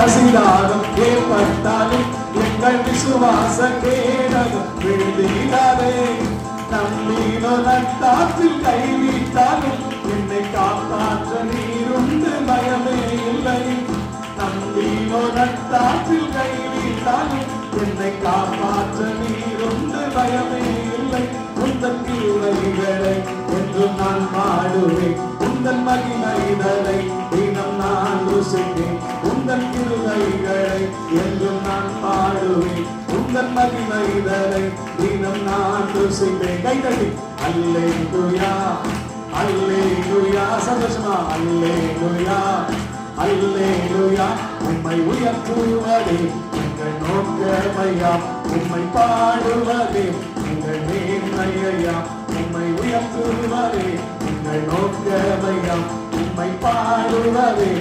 பசிதாகம் ஏற்பட்டாலும் எங்கள் விசுவாச கேடகம் விழுதிடாதே நம்மீனோ நட்டாற்றில் கைவிட்டாலும் என்னை காப்பாற்ற நீருண்டு பயமே இல்லை. நம்மீனோ நட்டாற்றில் கைவிட்டாலும் என்னை காப்பாற்ற நீருண்டு பயமே இல்லை. உந்தன் கிருவைகளை என்றும் நான் பாடுவேன். உந்தன் மகிமைதலை தினம் நான் ருசிப்பேன். உந்தன் மகிமைகளை என்றும் நான் பாடுவேன். உங்கள் மகிமைகளை தினம் நான் ருசிப்பேன். குயா அல்லே குயா சந்தோஷமா? அல்லே குயா அல்லே குயா உண்மை உயர்த்துவதே எங்கள் நோக்கமையா? உண்மை பாடுவதே எங்கள் நேர்மையா உண்மை உயர்த்துவதே எங்கள் நோக்கமையா? உண்மை பாடுவதே